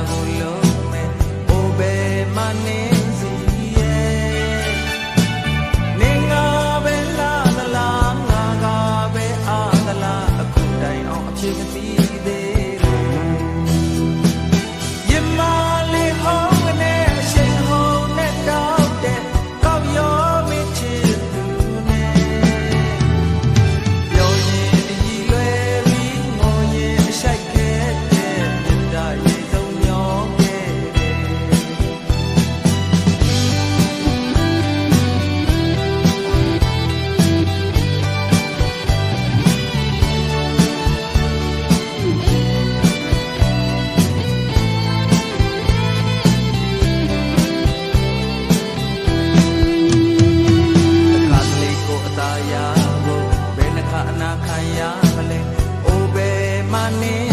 hago lo ရဖို့ဘယ်နှခါအနာခံရမလဲအိုဘယ်မှနေ